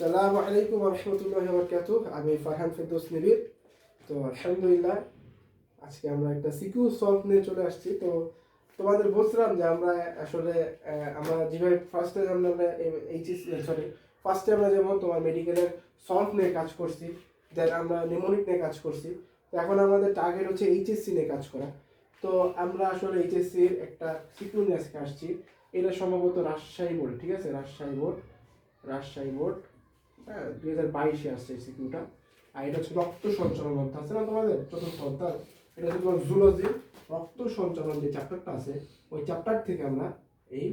সালামু আলাইকুম রহমতুল্লাহ বরকাত আমি ফারহান ফেরদৌস নিবির। তো আলহামদুলিল্লাহ, আজকে আমরা একটা সিকিউ সলভ নিয়ে চলে আসছি। তো তোমাদের বলছিলাম যে আমরা আসলে আমরা যেভাবে ফার্স্টে আমরা এইচএস সরি ফার্স্টে আমরা যেমন তোমার মেডিকেলের সলভ নিয়ে কাজ করছি। দেন আমরা নিমোনিক নিয়ে কাজ করছি। তো এখন আমাদের টার্গেট হচ্ছে এইচএসসি নিয়ে কাজ করা। তো আমরা আসলে এইচএসসির একটা সিকিউ নিয়ে আজকে আসছি। এটা সম্ভবত রাজশাহী বোর্ড, ঠিক আছে? Rajshahi board Rajshahi board. হ্যাঁ দুই হাজার বাইশে আসছে সিকিউটা আর এটা হচ্ছে রক্ত সঞ্চালন অধ্যায় আছে না তোমাদের? চতুর্থ অধ্যায় এটা হচ্ছে তোমার জুলজি রক্ত সঞ্চালন যে চ্যাপ্টারটা আছে, ওই চ্যাপ্টার থেকে আমরা এই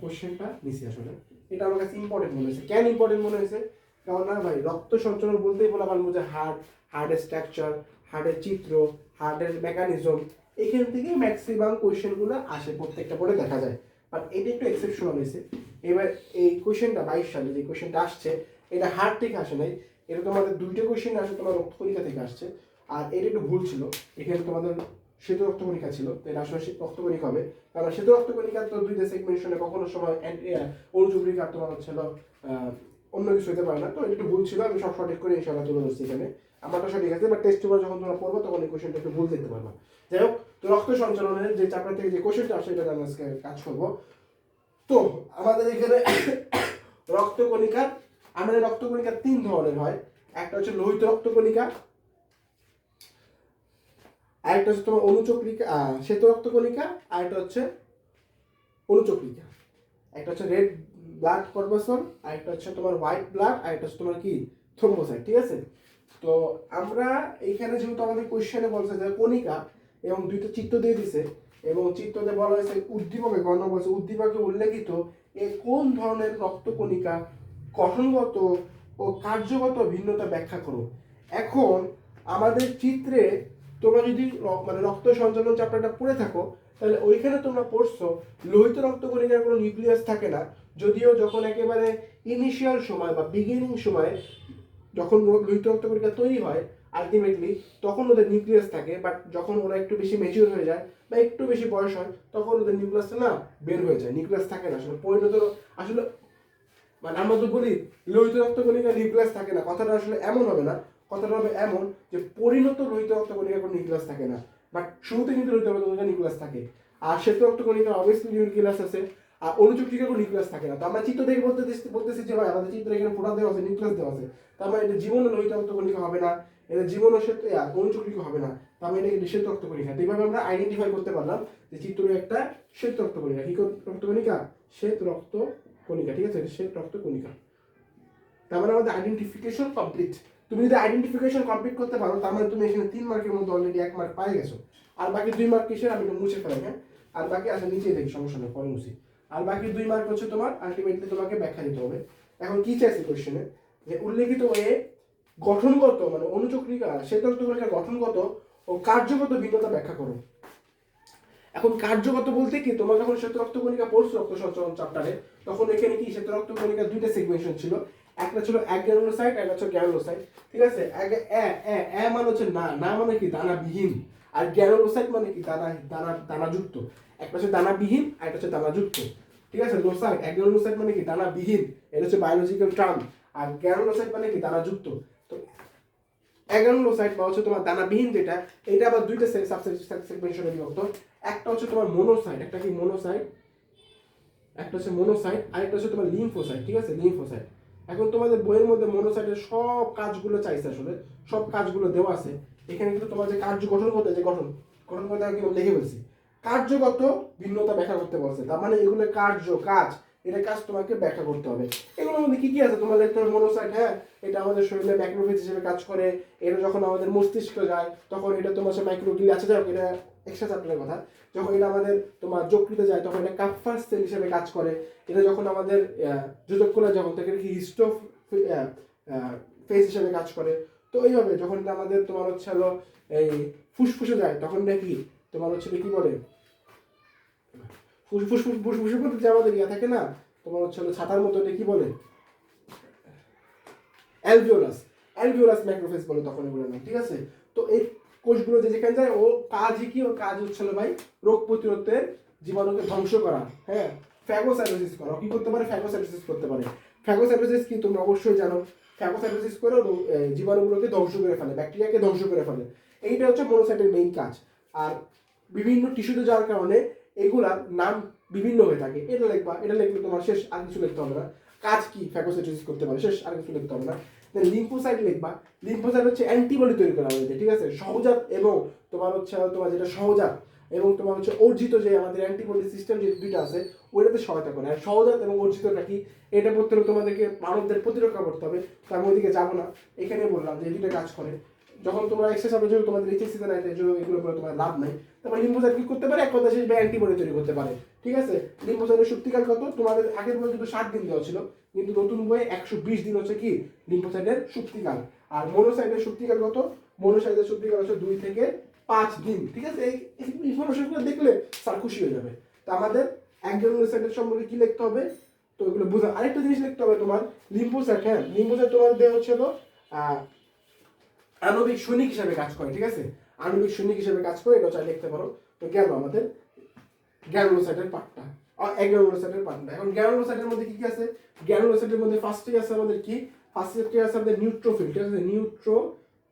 কোশ্চেনটা নিছি আসলে। এটা আমার কাছে ইম্পর্টেন্ট মনে হয়েছে। কেন ইম্পর্টেন্ট মনে হয়েছে? কারণ না ভাই, রক্ত সঞ্চালন বলতেই বলে আমার মধ্যে হার্ট হার্টের স্ট্রাকচার হার্টের চিত্র হার্টের মেকানিজম এখান থেকে ম্যাক্সিমাম কোয়েশ্চেনগুলো আসে, প্রত্যেকটা পড়ে দেখা যায়। বাট এটা একটু এক্সেপশনাল হয়েছে। এবার এই কোয়েশ্চেনটা বাইশ সালে যে কোয়েশ্চেনটা আসছে, এটা হার্ট থেকে আসে নাই। এটা তোমাদের দুইটা কোয়েশ্চেন আসে তোমার রক্তকণিকা থেকে আসছে। আর এটা একটু ভুল ছিল। এখানে তোমাদের শ্বেত রক্তকণিকা ছিল, তো এটা আসলে শ্বেত রক্তকণিকা হবে। কারণ শ্বেত রক্তকণিকা তো দুইটা সেগমেন্টনে কখনো সময় অনুযুগরিকা তোমার হচ্ছিল অন্য কিছু হতে পারে না। তো একটু ভুল ছিল, আমি সব সঠিক করে ইনশাল্লাহ তুলে ধরছি এখানে। আমারটা সঠিক আছে বাট টেস্ট পেপার যখন তোমরা পড়ব, তখন এই কোয়েশ্চেনটা একটু ভুল দেখতে পারবা। যাই হোক তো রক্ত সঞ্চালনের যে চ্যাপ্টার থেকে যে কোয়েশ্চেনটা আসে এটা আমি আজকে কাজ করব। তো আমাদের এখানে রক্তকণিকা, আমাদের রক্তকণিকা তিন ধরনের হয়। একটা হচ্ছে লোহিত রক্তকণিকা, আরেকটা হচ্ছে তোমার অনুচক্রিকা শ্বেত রক্তকণিকা, আরেকটা হচ্ছে অনুচক্রিকা। একটা হচ্ছে রেড ব্লাড কর্পাসন আরেকটা হচ্ছে তোমার হোয়াইট ব্লাড আরেকটা হচ্ছে তোমার কি? থ্রোম্বোসাইট ঠিক আছে? তো আমরা এইখানে যেহেতু আমাদের কোয়েশ্চেনে বলছে যে কণিকা এবং দুইটা চিত্র দিয়ে দিছে। এবং চিত্রতে বলা হয়েছে, উদ্দীপকে গণ্য বলছে, উদ্দীপকে উল্লেখিত এ কোন ধরনের রক্তকণিকা গঠনগত ও কার্যগত ভিন্নতা ব্যাখ্যা করো। এখন আমাদের চিত্রে তোমরা যদি মানে রক্ত সঞ্চালন চ্যাপ্টারটা পড়ে থাকো, তাহলে ওইখানে তোমরা পড়ছো, লোহিত রক্তকণিকার কোনো নিউক্লিয়াস থাকে না। যদিও যখন একেবারে ইনিশিয়াল সময় বা বিগিনিং সময় যখন লোহিত রক্তকণিকা তৈরি হয় আলটিমেটলি তখন ওদের নিউক্লিয়াস থাকে বাট যখন ওরা একটু বেশি মেচিউর হয়ে যায় বা একটু বেশি বয়স হয়, তখন ওদের নিউক্লিয়াসটা না বের হয়ে যায় নিউক্লিয়াস থাকে না। আসলে পরিণত আসলে মানে আমরা তো বলি, লোহিত রক্ত রক্তকণিকা নিউক্লিয়াস থাকে না। কথাটা আসলে এমন হবে না। কথাটা হবে এমন যে পরিণত লোহিত রক্ত রক্তকণিকা কোনো নিউক্লিয়াস থাকে না। বাট শুরুতে কিন্তু লোহিত রক্তকণিকা নিউক্লিয়াস থাকে। আর শ্বেত রক্তকণিকা অবভিয়াসলি নিউক্লিয়াস আছে। আর অনুচক্রিকা কোনো নিউক্লিয়াস থাকে না। তো আমরা চিত্র দেখে বলতে বলতেছি যে ভাই, আমাদের চিত্র এখানে ফোটা দেওয়া আছে নিউক্লিয়াস দেওয়া আছে। তার মানে এটা জীবন লোহিত রক্তকণিকা হবে না। এটা জীবন ও শ্বেত আহ, অনুচক্রিকা হবে না। তার মানে এটা শ্বেত রক্তকণিকা তো এইভাবে আমরা আইডেন্টিফাই করতে পারলাম যে চিত্র একটা শ্বেত রক্তকণিকা। কি কর- রক্তকণিকা? শ্বেত রক্ত কণিকা ঠিক আছে? শ্বেত রক্ত কণিকা তার মানে আমাদের আইডেন্টিফিকেশন কমপ্লিট তুমি যদি আইডেন্টিফিকেশন কমপ্লিট করতে পারো তার মানে তুমি এখানে তিন মার্কের মধ্যে অলরেডি এক মার্ক পাই গেছো। আর বাকি দুই মার্ক কিসের? আমি একটু মুছে ফেলাই হ্যাঁ? আর বাকি আছে নিচে দেখি সমস্যা নেই পরে মুছি। আর বাকি দুই মার্ক হচ্ছে তোমার আলটিমেটলি তোমাকে ব্যাখ্যা দিতে হবে। এখন কি চাইছে কোশ্চেনে যে উল্লেখিত এ গঠনগত মানে অনুচক্রিকা শ্বেতরক্তকণিকা গঠনগত ও কার্যগত ভিন্নতা ব্যাখ্যা করো। এখন কার্যগত বলতে কি? তোমরা যখন শ্বেত রক্তকণিকা পড়ছো, রক্ত সঞ্চালন চ্যাপ্টারে তখন এখানে কি? শ্বেত রক্তকণিকা দুইটা সেগমেন্টেশন ছিল। একটা ছিল অ্যাগ্রানুলোসাইট একটা ছিল গ্যানুলোসাইট। ঠিক আছে? এ এ এ মানে হচ্ছে না। না মানে কি? দানাবিহীন। আর গ্যানুলোসাইট মানে কি? দানা দানা, দানাযুক্ত। একটা হচ্ছে দানাবিহীন, আর একটা হচ্ছে দানাযুক্ত। ঠিক আছে? লোসাইট অ্যাগ্রানুলোসাইট মানে কি? দানাবিহীন। এটা হচ্ছে বায়োলজিক্যাল টার্ম আর গ্যানুলোসাইট মানে কি? দানাযুক্ত। অ্যাগ্রানুলোসাইট বা হচ্ছে তোমার দানাবিহীন যেটা এটা আবার দুইটা সাবসেগমেন্টেশনে বিভক্ত। একটা হচ্ছে তোমার মোনোসাইট একটা কি মোনোসাইট একটা হচ্ছে মোনোসাইট আর একটা হচ্ছে তোমার লিম্ফোসাইট ঠিক আছে? লিম্ফোসাইট এখন তোমাদের বইয়ের মধ্যে মোনোসাইটের সব কাজগুলো চাইছে আসলে, সব কাজগুলো দেওয়া আছে। এখানে কিন্তু তোমার যে কার্য গঠন করতে যে গঠন গঠন করতে আমি লিখে ফেলছি কার্যগত ভিন্নতা ব্যাখ্যা করতে বলছে। তার মানে এগুলো কার্য, কাজ। এটা কাজ তোমাকে ব্যাখ্যা করতে হবে। এগুলোর মধ্যে কি কি আছে? তোমার দেখতে হবে মোনোসাইট হ্যাঁ এটা আমাদের শরীরে ম্যাক্রোফেজ হিসেবে কাজ করে। এটা যখন আমাদের মস্তিষ্ক যায় তখন এটা তোমার সে মাইক্রোগ্লি আছে যাই হোক, এটা এক্সট্রা চ্যাপ্টারের কথা। যখন এটা আমাদের তোমার যকৃতে যায় তখন এটা কাফার সেল হিসেবে কাজ করে। এটা যখন আমাদের যুজকলা যখন থেকে কি হিস্টোফ ফেস হিসেবে কাজ করে। তো এইভাবে যখন এটা আমাদের তোমার হচ্ছে হলো এই ফুসফুসে যায় তখন এটা কি? তোমার হচ্ছে কি বলে? ফুসফুস ফুসফুসের মধ্যে যে আমাদের ইয়া থাকে না? তোমার হচ্ছে ছাতার মতো এটা কি বলে? অ্যালভিওলাস। অ্যালভিওলাস ম্যাক্রোফেজ বলে তখন এগুলো নাম, ঠিক আছে? তো এই কোষগুলো যে যেখানে যায়, ও কাজই কি? ওর কাজ হচ্ছে ভাই রোগ প্রতিরোধের জীবাণুকে ধ্বংস করা হ্যাঁ? ফ্যাগোসাইটোসিস করা। কি করতে পারে? ফ্যাগোসাইটোসিস করতে পারে। ফ্যাগোসাইটোসিস কি তোমরা অবশ্যই জানো। ফ্যাগোসাইটোসিস করে জীবাণুগুলোকে ধ্বংস করে ফেলে, ব্যাকটেরিয়াকে ধ্বংস করে ফেলে। এইটা হচ্ছে মনোসাইটের মেইন কাজ। আর বিভিন্ন টিস্যুতে যাওয়ার কারণে এগুলার নাম বিভিন্ন হয়ে থাকে। এটা লিখবা, এটা লিখলে তোমার শেষ আর কিছু লিখতে হবে না। কাজ কি? ফ্যাগোসাইটোসিস করতে পারে, শেষ আর কিছু লিখতে হবে না। দেন লিম্ফোসাইট লিখবা। লিম্ফোসাইট হচ্ছে অ্যান্টিবডি তৈরি করা আমাদের ঠিক আছে? সহজাত এবং তোমার হচ্ছে তোমার যেটা সহজাত এবং তোমার হচ্ছে অর্জিত যে আমাদের অ্যান্টিবডি সিস্টেম যে দুইটা আছে, ওইটাতে সহায়তা করে। আর সহজাত এবং অর্জিতটা কি? এটা পড়তে হলে তোমাদেরকে মানবদের প্রতিরক্ষা করতে হবে। তো আমি ওইদিকে যাব না। এখানে বললাম যে দুইটা কাজ করে। যখন তোমরা এক্সেস হবে যখন তোমাদের এইচএসসি তে নাই জন্য এগুলো করে তোমার লাভ নাই। তারপর লিম্ফোসাইট কি করতে পারে এক কথা শেষ অ্যান্টিবডি তৈরি করতে পারে। ঠিক আছে? লিম্ফোসাইটের শক্তিকাল কত? তোমাদের আগের বই কিন্তু ষাট দিন দেওয়া ছিল কিন্তু নতুন বইয়ে একশো বিশ দিন হচ্ছে কি? লিম্ফোসাইটের শক্তিকাল আর মোনোসাইটের শক্তিকাল কত? মোনোসাইটের শক্তিকাল হচ্ছে দুই থেকে পাঁচ দিন। ঠিক আছে? এই ইনফরমেশনগুলো দেখলে স্যার খুশি হয়ে যাবে। তো আমাদের একজন মোনোসাইটের সম্পর্কে কি লিখতে হবে? তো এগুলো বুঝা আরেকটা জিনিস লিখতে হবে তোমার। লিম্ফোসাইট হ্যাঁ লিম্ফোসাইট তোমার দেওয়া হচ্ছে হলো আহ, আণবিক সৈনিক হিসেবে কাজ করে, ঠিক আছে? আণবিক সৈনিক হিসেবে কাজ করে, এটা চাই লিখতে পারো। তো গেল আমাদের গ্যানুলোসাইটের পার্টটা অ্যাগ্রানুলোসাইটের পার্টটা এখন গ্যানুলোসাইটের মধ্যে কি কি আছে? গ্যানুলোসাইটের মধ্যে ফার্স্টে আছে আমাদের কি? ফার্স্ট ফার্স্টে আছে আমাদের নিউট্রোফিল ঠিক আছে? নিউট্রো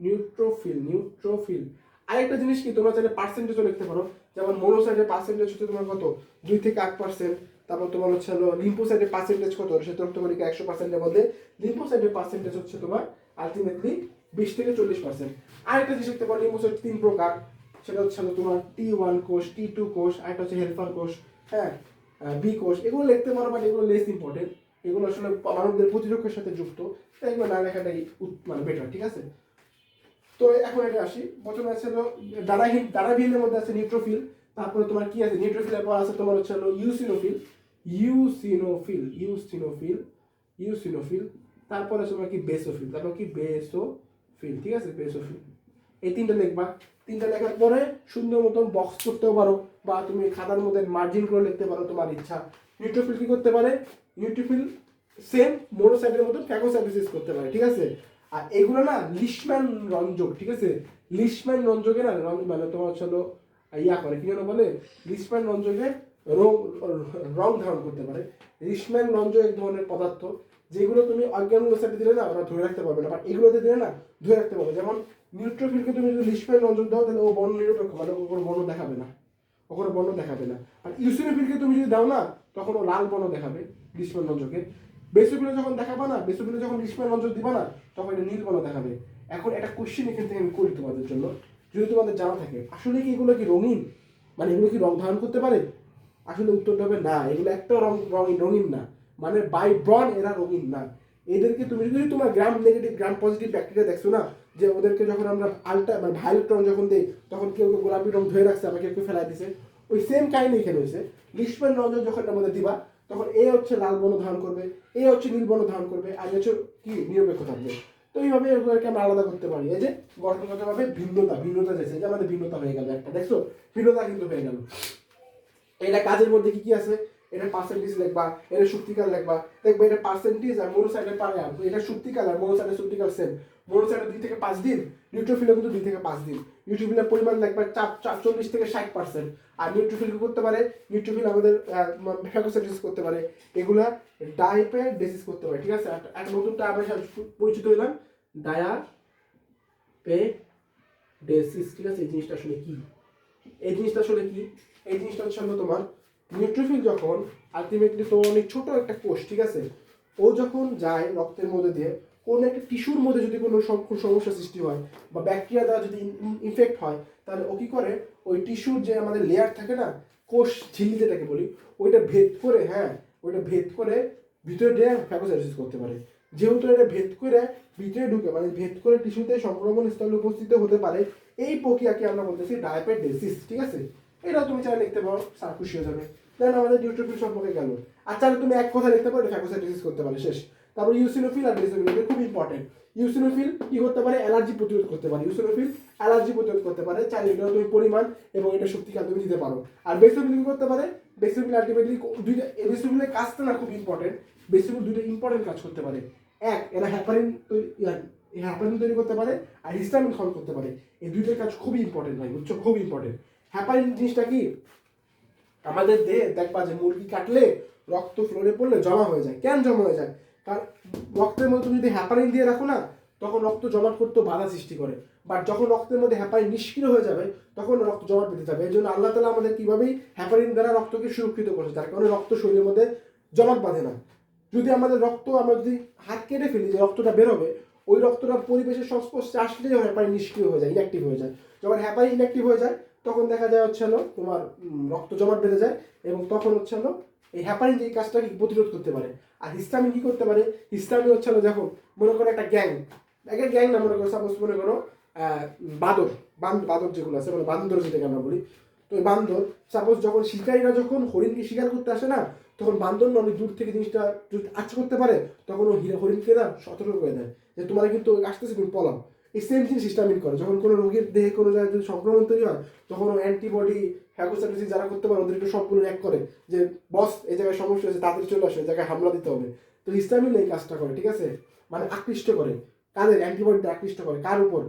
নিউট্রোফিল নিউট্রোফিল আরেকটা জিনিস কি? তোমরা চাইলে পার্সেন্টেজও লিখতে পারো। যেমন মোনোসাইটের পার্সেন্টেজ হচ্ছে তোমার কত? দুই থেকে আট পার্সেন্ট তারপর তোমার হচ্ছে হলো লিম্ফোসাইটের পার্সেন্টেজ কত? সেটা তোমার একশো পার্সেন্টের মধ্যে। লিম্ফোসাইটের পার্সেন্টেজ হচ্ছে তোমার আলটিমেটলি বিশ থেকে চল্লিশ পার্সেন্ট আরেকটা জিনিস লিখতে পারো লিম্ফোসাইট তিন প্রকার। সেটা হচ্ছে তোমার টি ওয়ান কোষ টি টু কোষ আরেকটা হচ্ছে হেল্পার কোষ হ্যাঁ? বি কোষ এগুলো লিখতে পারো বাট এগুলো লেস ইম্পর্টেন্ট এগুলো আসলে মানবদের প্রতিরক্ষার সাথে যুক্ত। তাই এগুলো না লেখাটাই মানে বেটার ঠিক আছে? তো এখন এটা আসি। প্রথমে আছে হলো ডানাহীন ডানাবিহীনের মধ্যে আছে নিউট্রোফিল তারপরে তোমার কি আছে? নিউট্রোফিলের পর আছে তোমার হচ্ছে হলো ইউসিনোফিল ইউসিনোফিল ইউসিনোফিল ইউসিনোফিল তারপরে আছে তোমার কি বেসোফিল তারপর কি বেসোফিল ঠিক আছে? বেসোফিল এই তিনটা লিখবা। তিনটা লেখার পরে সুন্দর মতন বক্স করতেও পারো বা তুমি খাতার মধ্যে মার্জিন করে লিখতে পারো তোমার ইচ্ছা। নিউট্রোফিল কি করতে পারে? নিউট্রোফিল সেম মোনোসাইটের মতন ফ্যাগোসাইটোসিস করতে পারে, ঠিক আছে? আর এগুলো না লিশম্যান রঞ্জক, ঠিক আছে? লিশম্যান রঞ্জকে না রং মানে তোমার হচ্ছে ইয়া করে, কি যেন বলে? লিশম্যান রঞ্জকে রং রং ধারণ করতে পারে। লিশম্যান রঞ্জক এক ধরনের পদার্থ। যেগুলো তুমি অজ্ঞান অজ্ঞানগুলোর দিলে না, ওরা ধরে রাখতে পারবে না। বাট এগুলোতে দিলে না, ধরে রাখতে পারবে যেমন নিউট্রোফিলকে তুমি যদি লিশম্যান রঞ্জক দাও, তাহলে ও বর্ণ নিরপেক্ষ মানে ও কোনো বর্ণ দেখাবে না। ও কোনো বর্ণ দেখাবে না। আর ইউসিনোফিলকে তুমি যদি দাও না, তখন ও লাল বর্ণ দেখাবে গ্রীষ্মের রঞ্জকে। বেসোফিলে যখন দেখাবা না বেসোফিলে যখন লিশম্যান রঞ্জক দিবা না, তখন এটা নীল বর্ণ দেখাবে। এখন একটা কোশ্চেন এখান থেকে আমি করি তোমাদের জন্য। যদি তোমাদের জানা থাকে, আসলে কি এগুলো কি রঙিন? মানে এগুলো কি রং ধারণ করতে পারে? আসলে উত্তরটা হবে না। এগুলো একটা রং, রঙিন রঙিন না। মানে বাই ব্রন এরা রঙিন না। এদেরকে তুমি যদি তোমার gram negative gram positive bacteria দেখছ না, যে ওদেরকে যখন আমরা আলটা মানে ভায়োলেট রং যখন দেই, তখন কেউ কেউ গোলাপি রং ধরে রাখছে আমাকে কেউ ফেলাই দিছে। ওই সেম কাহিনী এখানে হয়েছে লিশম্যান রঞ্জন যখন আমাদের দিবা, তখন এ হচ্ছে লাল বর্ণ ধারণ করবে, এ হচ্ছে নীল বর্ণ ধারণ করবে, আর হচ্ছে কি? নিরপেক্ষ থাকবে। তো এইভাবে এগুলোকে আমরা আলাদা করতে পারি। এই যে গঠনগতভাবে ভিন্নতা ভিন্নতা যাচ্ছে যে আমাদের ভিন্নতা হয়ে গেল একটা, দেখছ? ভিন্নতা কিন্তু হয়ে গেল। এটা কাজের মধ্যে কি কি আছে? এটা পার্সেন্টেজ লিখবা, এটা শক্তিকাল লিখবা। দেখবা এটা পার্সেন্টেজ আর মোনোসাইডের পারে এটা শক্তিকাল আর মোনোসাইডের শক্তিকাল সেম মোনোসাইডের দুই থেকে পাঁচ দিন নিউট্রোফিলের কিন্তু দুই থেকে পাঁচ দিন। নিউট্রোফিলের পরিমাণ চাপ চাপ চল্লিশ থেকে ষাট পার্সেন্ট আর নিউট্রোফিল করতে পারে? নিউট্রোফিল আমাদের ফ্যাগোসাইটিস করতে পারে। এগুলা ডাইপে ডেসিস করতে পারে, ঠিক আছে? একটা- নতুন টার্মের সাথে পরিচিত হইলাম। ডায়া পে ডেসিস ঠিক আছে? এই জিনিসটা আসলে কি? এই জিনিসটা আসলে কি? এই জিনিসটা হচ্ছে তোমার নিউট্রোফিল যখন আলটিমেটলি তোমার অনেক ছোট একটা কোষ, ঠিক আছে? ও যখন যায় রক্তের মধ্যে দিয়ে, কোনো একটা টিস্যুর মধ্যে যদি কোনো সম- কোনো সমস্যা সৃষ্টি হয় বা ব্যাকটেরিয়া দ্বারা যদি ইনফেক্ট হয়, তাহলে ও কী করে? ওই টিস্যুর যে আমাদের লেয়ার থাকে না, কোষ ঝিল্লি যেটাকে বলি, ওইটা ভেদ করে হ্যাঁ ওইটা ভেদ করে ভিতরে দিয়ে ফ্যাগোসাইটোসিস করতে পারে। যেহেতু এটা ভেদ করে ভিতরে ঢুকে মানে ভেদ করে টিস্যুতে সংক্রমণ স্থলে উপস্থিত হতে পারে, এই প্রক্রিয়াকে আমরা বলতেছি ডায়াপেডেসিস ঠিক আছে? এটাও তুমি চাইলে লিখতে পারো, স্যার খুশি হয়ে যাবে। দেন আমাদের নিউট্রোফিল সম্পর্কে গেল। আর চাইলে তুমি এক কথা লিখতে পারো ফ্যাগোসাইটোসিস করতে পারে শেষ। তারপর ইউসিনোফিল আর বেসোফিল খুব ইম্পর্টেন্ট ইউসিনোফিল কি করতে পারে? অ্যালার্জি প্রতিরোধ করতে পারে। ইউসিনোফিল অ্যালার্জি প্রতিরোধ করতে পারে। চাইলে এটা তুমি পরিমাণ এবং এটা শক্তিকাল তুমি দিতে পারো। আর বেসোফিল কি করতে পারে? বেসোফিল আলটিমেটলি দুইটা বেসোফিলের কাজটা না, খুব ইম্পর্টেন্ট বেসোফিল দুইটা ইম্পর্টেন্ট কাজ করতে পারে। এক, এরা হ্যাপারিন হ্যাপারিন তৈরি করতে পারে। আর হিস্টামিন খরচ করতে পারে। এই দুইটার কাজ খুবই ইম্পর্টেন্ট ভাই, বুঝছ? খুব ইম্পর্টেন্ট হ্যাপারিন জিনিসটা কি? আমাদের দেহে দেখবা যে মুরগি কাটলে রক্ত ফ্লোরে পড়লে জমা হয়ে যায়। কেন জমা হয়ে যায়? কারণ রক্তের মধ্যে তুমি যদি হ্যাপারিন দিয়ে রাখো না, তখন রক্ত জমাট করতে বাধা সৃষ্টি করে। বাট যখন রক্তের মধ্যে হ্যাপারিন নিষ্ক্রিয় হয়ে যাবে, তখন রক্ত জমাট বেঁধে যাবে। এই জন্য আল্লাহ তালা আমাদের কীভাবেই হ্যাপারিন দ্বারা রক্তকে সুরক্ষিত করেছে। তার কারণে রক্ত শরীরের মধ্যে জমাট বাঁধে না। যদি আমাদের রক্ত, আমরা যদি হাত কেটে ফেলি, যে রক্তটা বেরোবে, ওই রক্তটা পরিবেশের সংস্পর্শে আসলেই হ্যাপারিন নিষ্ক্রিয় হয়ে যায় ইনঅ্যাক্টিভ হয়ে যায়। যখন হ্যাপারিন ইনঅ্যাক্টিভ হয়ে যায় তখন দেখা যায় হচ্ছে তোমার রক্ত জমাট বেঁধে যায় এবং তখন হচ্ছে হলো এই হ্যাপারিন যে কাজটাকে প্রতিরোধ করতে পারে। আর হিস্টামিন কি করতে পারে? হিস্টামিন হচ্ছে হলো যখন মনে করো একটা গ্যাং একটা গ্যাং না মনে করো সাপোজ মনে করো বাদর বাদর যেগুলো আছে মানে বান্দর যেটাকে আমরা বলি। তো ওই বান্দর সাপোজ যখন শিকারীরা যখন হরিণকে শিকার করতে আসে না, তখন বান্দর না অনেক দূর থেকে জিনিসটা আচ্ছা করতে পারে, তখন ও হিরা- হরিণকে না সতর্ক করে দেয়। যে তোমার কিন্তু আসতেছে তুমি পলাও। এই সেম জিনিস হিস্টামিন করে। যখন কোনো রোগীর দেহে কোনো জায়গায় যদি সংক্রমণ তৈরি হয়, তখন অ্যান্টিবডি ফ্যাগোসাইটোসিস যারা করতে পারে, ওদেরকে সবগুলো এক করে। যে বস এই জায়গায় সমস্যা হয়েছে, তাদের চলে আসে জায়গায় হামলা দিতে হবে। তো হিস্টামিন এই কাজটা করে, ঠিক আছে? মানে আকৃষ্ট করে। কাদের? অ্যান্টিবডিটা আকৃষ্ট করে। কার উপর?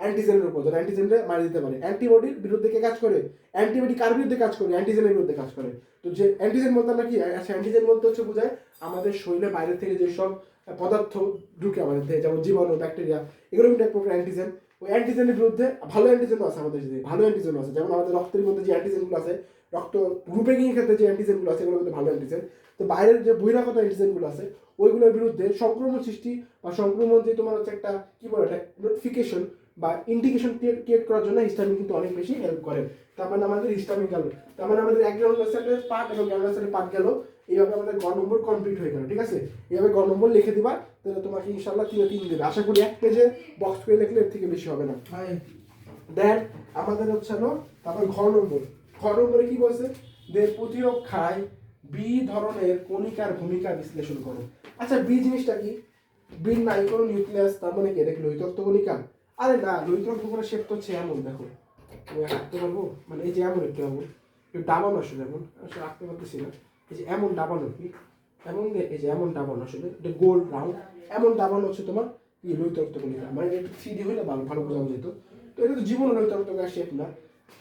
অ্যান্টিজেনের উপর। যারা অ্যান্টিজেনটা মারি দিতে পারে। অ্যান্টিবডির বিরুদ্ধে কে কাজ করে? অ্যান্টিবডি কার বিরুদ্ধে কাজ করে? অ্যান্টিজেনের বিরুদ্ধে কাজ করে। তো যে অ্যান্টিজেন বলতে আমরা কি? আচ্ছা অ্যান্টিজেন বলতে হচ্ছে বোঝায় আমাদের শরীরে বাইরে থেকে যেসব পদার্থ ঢুকে আমাদের দেহে, যেমন জীবাণু, ব্যাকটেরিয়া, এগুলো কিন্তু এক প্রকার অ্যান্টিজেন ওই অ্যান্টিজেনের বিরুদ্ধে ভালো অ্যান্টিজেনও আছে আমাদের দেহে, ভালো অ্যান্টিজেনও আছে। যেমন আমাদের রক্তের মধ্যে যে অ্যান্টিজেনগুলো আছে, রক্ত গ্রুপে এর ক্ষেত্রে যে অ্যান্টিজেনগুলো আছে, এগুলো কিন্তু ভালো অ্যান্টিজেন তো বাইরের যে বহিরাগত অ্যান্টিজেনগুলো আছে, ওইগুলোর বিরুদ্ধে সংক্রমণ সৃষ্টি বা সংক্রমণ যে তোমার হচ্ছে একটা, কি বলে এটা নোটিফিকেশন বা ইন্ডিকেশন ক্রিয়েট করার জন্য হিস্টামিন কিন্তু অনেক বেশি হেল্প করে। তার মানে আমাদের হিস্টামিন গেল। তার মানে আমাদের এক গ্রাউন্ড পার্ট এবং গ্রাউন্ড পার্ট গেল। এইভাবে আমাদের গ নম্বর কমপ্লিট হয়ে গেল ঠিক আছে? এইভাবে গ নম্বর লিখে দিবা তাহলে তোমাকে ইনশাল্লাহ তিনে তিন দেবে। আশা করি এক পেজে বক্স করে লিখলে এর থেকে বেশি হবে না। দেন আমাদের হচ্ছে হলো তারপর ঘ নম্বর। ঘ নম্বরে কি বলছে? দের প্রতিরক্ষায় বি ধরনের কণিকার ভূমিকা বিশ্লেষণ করো। আচ্ছা বি জিনিসটা কি? বির নাই কোনো নিউক্লিয়াস তার মানে কি? এটা কি লোহিতত্ব কণিকা? আরে না লোহিতত্ব কোনো শেপ তো হচ্ছে এমন দেখো। আঁকতে পারব? মানে এই যে এমন একটু এমন। একটু ডাবানো আসলে এমন আসলে আঁকতে পারতেছি না। এই যে এমন ডাবানো কি এমন এই যে এমন ডাবানো আসলে এটা গোল রাউন্ড এমন ডাবানো হচ্ছে তোমার কি লোহিতত্ব কণিকা মানে থ্রি ডি হইলে ভালো ভালো বোঝানো যেত তো। এটা তো জীবন লোহিতত্ব শেপ না।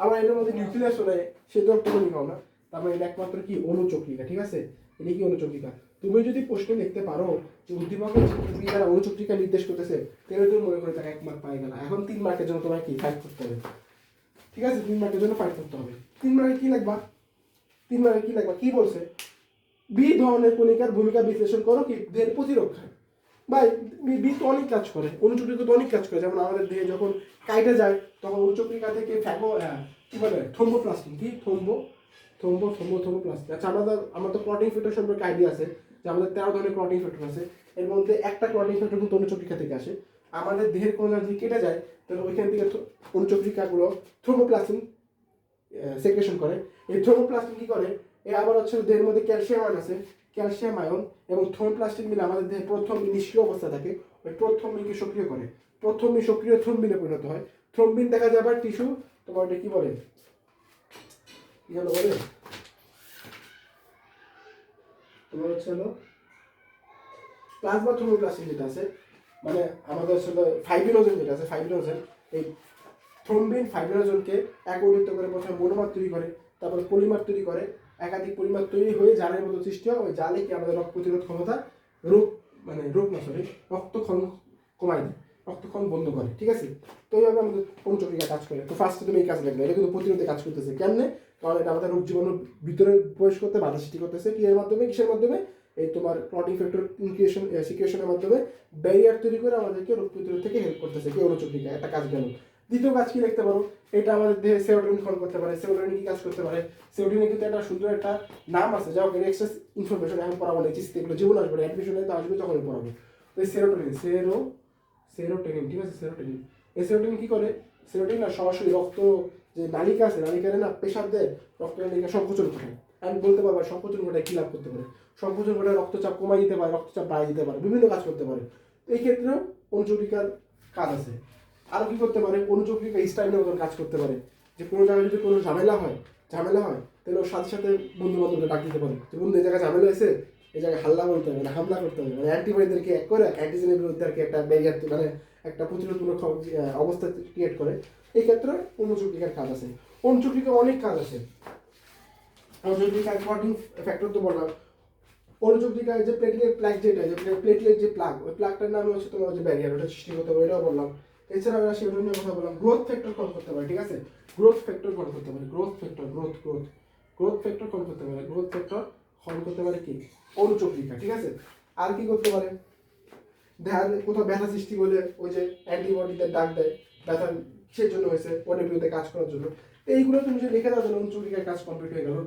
আবার এটার মধ্যে নিউক্লিয়াস হলে সে তো একটা কণিকাও না। তার মানে এটা একমাত্র কি অনুচক্রিকা, ঠিক আছে? এটা কি অনুচক্রিকা? তুমি যদি প্রশ্ন লিখতে পারো যে উদ্দীপকের দ্বারা অনুচক্রিকা নির্দেশ করতেছে, তাহলে তুমি মনে করে তাকে এক মার্ক পাই গেল। এখন তিন মার্কের জন্য তোমার কি ফাইট করতে হবে? ঠিক আছে? তিন মার্কের জন্য ফাইট করতে হবে। তিন মার্কে কি লাগবা? তিন কি লাগবা? কি বলছে? বি ধরনের কণিকার ভূমিকা বিশ্লেষণ করো কি? দেহের প্রতিরক্ষা ভাই, বি- তো অনেক কাজ করে। অনুচক্রিকা তো অনেক কাজ করে। যেমন আমাদের দেহে যখন কাইটে যায়, তখন অনুচক্রিকা থেকে ফ্যাগো কি বলে? থম্বোপ্লাস্টিন কি? থম্বো থম্বো থম্বো থম্বোপ্লাস্টিন আচ্ছা আমাদের আমাদের ক্লটিং ফ্যাক্টর সম্পর্কে আইডিয়া আছে যে আমাদের তেরো ধরনের ক্লটিং ফ্যাক্টর আছে। এর মধ্যে একটা ক্লটিং ফ্যাক্টর কিন্তু অনুচক্রিকা থেকে আসে। আমাদের দেহের কোনো যদি কেটে যায়, তাহলে ওইখান থেকে অনুচক্রিকাগুলো থ্রোমোপ্লাস্টিন সেক্রেশন করে। এই থ্রোমোপ্লাস্টিন কি করে? এ আবার হচ্ছে দেহের মধ্যে ক্যালসিয়াম আয়ন আছে। ক্যালসিয়াম আয়ন এবং থ্রোমোপ্লাস্টিন মিলে আমাদের দেহে প্রথম নিষ্ক্রিয় অবস্থা থাকে। ওই প্রথমিনকে সক্রিয় করে। প্রথমই সক্রিয় থ্রোম্বিনে পরিণত হয়। থ্রোম্বিন দেখা যায় আবার টিস্যু তোমার ওটা কি বলে? কি যেন বলে? তোমার হচ্ছে হলো প্লাজমা থ্রোমোপ্লাস্টিন যেটা আছে মানে আমাদের আসলে ফাইব্রিনোজেন যেটা আছে ফাইব্রিনোজেন এই থ্রোম্বিন ফাইব্রিনোজনকে একত্রিত করে প্রথমে মনোমার তৈরি করে, তারপরে পলিমার তৈরি করে। একাধিক পলিমার তৈরি হয়ে জালের মতো সৃষ্টি হয়, ওই জালে কি আমাদের রোগ প্রতিরোধ ক্ষমতা? রোগ মানে রোগ না সরি রক্তক্ষণ কমায় দেয় রক্তক্ষণ বন্ধ করে, ঠিক আছে? তো এইভাবে আমাদের পঞ্চক্রিয়া কাজ করে। তো ফার্স্টে তুমি এই কাজ লাগবে এটা কিন্তু প্রতিরোধে কাজ করতেছে। কেমনে? কারণ এটা আমাদের রোগ জীবাণুর ভিতরে প্রবেশ করতে বাধা সৃষ্টি করতেছে। কি এর মাধ্যমে? কিসের মাধ্যমে? এই তোমার ক্লটিং ফ্যাক্টর ইনক্রিয়েশন সিক্রেশনের মাধ্যমে ব্যারিয়ার তৈরি করে আমাদেরকে রোগ প্রতিরোধ থেকে হেল্প করতেছে। কি অনুচক্রিকা? একটা কাজ গেল। দ্বিতীয় কাজ কি লিখতে পারো? এটা আমাদের দেহে সেরোটোনিন ক্ষরণ করতে পারে। সেরোটোনিন কি কাজ করতে পারে? সেরোটোনিন কিন্তু একটা সুন্দর একটা নাম আছে যা হোক এক্সট্রা ইনফরমেশন এখন পড়াবো চিস্তি এগুলো জীবন আসবে অ্যাডমিশনে তো আসবে তখন পড়াবো। তো এই সেরোটোনিন সেরো সেরোটোনিন ঠিক আছে? সেরোটোনিন এই সেরোটোনিন কি করে? সেরোটোনিন না সরাসরি রক্ত যে নালিকা আছে, নালিকারে না প্রেশার দেয়, রক্ত নালিকা সংকোচন ঘটায়। আমি বলতে পারব সংকোচন ঘটায় কী লাভ করতে পারে। সংকোচন ঘটায় রক্তচাপ কমাই দিতে পারে, রক্তচাপ বাড়িয়ে দিতে পারে, বিভিন্ন কাজ করতে পারে। এই ক্ষেত্রেও অনুচরিকার কাজ আছে। আরও কি করতে পারে? অনুচক্রিকা স্টাইলের মতন কাজ করতে পারে। যে কোনো জায়গায় যদি কোনো ঝামেলা হয় ঝামেলা হয়, তাহলে ওর সাথে সাথে বন্ধু বান্ধবকে ডাক দিতে পারে। যে বন্ধু, এই জায়গায় ঝামেলা হয়েছে, এই জায়গায় হাল্লা বলতে হবে, হামলা করতে হবে। মানে অ্যান্টিবডিদেরকে এক করে অ্যান্টিজেনের বিরুদ্ধে আর কি একটা ব্যারিয়ার মানে একটা প্রতিরোধমূলক অবস্থা ক্রিয়েট করে। এই ক্ষেত্রে অনুচক্রিকার কাজ আছে। অনুচক্রিকা অনেক কাজ আছে। অনুচক্রিকা অ্যাকর্ডিং ফ্যাক্টর তো বললাম অনুচক্রিকায় যে প্লেটলেট প্লাগ যেটা যে প্লেটলেট যে প্লাগ ওই প্লাগটার নাম হচ্ছে তোমার যে ব্যারিয়ার ওটা সৃষ্টি করতে হবে, এটাও বললাম। এছাড়া আমরা সেগুলো নিয়ে কথা বললাম গ্রোথ ফ্যাক্টর কল করতে পারে, ঠিক আছে? গ্রোথ ফ্যাক্টর কল করতে পারে growth factor growth growth growth factor call করতে পারে গ্রোথ ফ্যাক্টর কল করতে পারে কি? অনুচক্রিকা, ঠিক আছে? আর কি করতে পারে? দেখা যায় কোথাও ব্যথা সৃষ্টি করলে ওই যে অ্যান্টিবডিদের ডাক দেয়, ব্যথা কিসের জন্য হয়েছে ওটার কাজ করার জন্য। এইগুলো তুমি যদি লিখে দাও, তাহলে অনুচক্রিকার কাজ কমপ্লিট হয়ে গেল।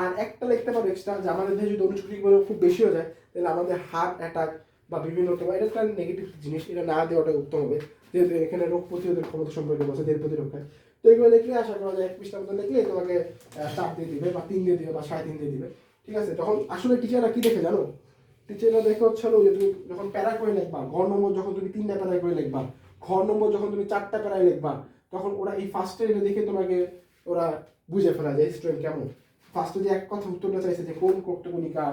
আর একটা লিখতে পারো এক্সট্রা যে আমাদের দেশে যদি অনুচক্রিকাগুলো খুব বেশি হয়ে যায়, তাহলে আমাদের হার্ট অ্যাটাক বা বিভিন্ন তোমার এটা নেগেটিভ জিনিস, এটা না দেওয়াটা উত্তম হবে। যেহেতু এখানে রোগ প্রতিরোধের ক্ষমতা সম্পর্কে বলছে, দেহের প্রতিরক্ষায়। তো এগুলো লিখলে আশা করা যায় এক পৃষ্ঠার মতো লিখলে তোমাকে চার দিয়ে দিবে বা তিন দিয়ে দিবে বা সাড়ে তিন দিয়ে দিবে। ঠিক আছে? তখন আসলে টিচাররা কি দেখে জানো? টিচাররা দেখে হচ্ছে যে তুমি যখন প্যারা করে লিখবা, ঘর নম্বর যখন তুমি তিনটা প্যারায় করে লিখবা, ঘর নম্বর যখন তুমি চারটা প্যারায় লিখবা, তখন ওরা এই ফার্স্টে এটা দেখে তোমাকে ওরা বুঝে ফেলা যায় স্টুডেন্ট কেমন। ফার্স্টে যে এক কথা উত্তরটা চাইছে যে কোন রক্তকণিকা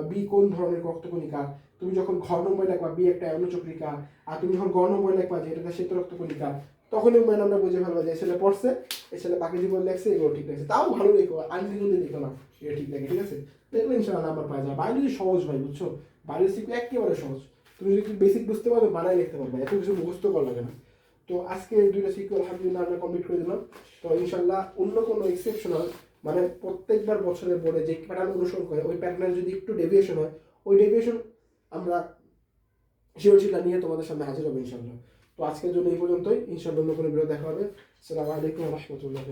বা বি কোন ধরনের রক্তকণিকা? তুমি যখন ঘর নম্বর লিখবা বি একটা অনুচক্রিকা আর তুমি যখন গড় নম্বর লিখবা যে এটা শ্বেত রক্তকণিকা, তখনই আমরা বুঝে ফেলবা যে ছেলে পড়ছে এ ছেলে বাকি জীবন লেখছে, এগুলো ঠিক লাগছে তাও ভালো লেখো আনলিগুলো লিখো না এটা ঠিক লাগে ঠিক আছে? দেখলে ইনশাল্লাহ নাম্বার পাওয়া যায়। বায়োলজি সহজ ভাই, বুঝছ? বায়োলজি শিখবে একেবারে সহজ। তুমি যদি বেসিক বুঝতে পারো বানাই লিখতে পারবে, এত কিছু মুখস্থ করা লাগে না। তো আজকে দুইটা শিখে আলহামদুলিল্লাহ আমরা কমপ্লিট করে দিলাম। তো ইনশাল্লাহ অন্য কোনো এক্সেপশনাল মানে প্রত্যেকবার বছরের বোর্ডে যে প্যাটার্ন অনুসরণ করে, ওই প্যাটার্নের যদি একটু ডেভিয়েশন হয়, ওই ডেভিয়েশন আমরা সেটা নিয়ে তোমাদের সামনে হাজির হবে ইনশাল্লাহ তো আজকের জন্য এই পর্যন্তই। ইনশাল্লাহ অন্য কোনো ভিডিও দেখা হবে। সালাম আলাইকুম রহমতুল্লাহ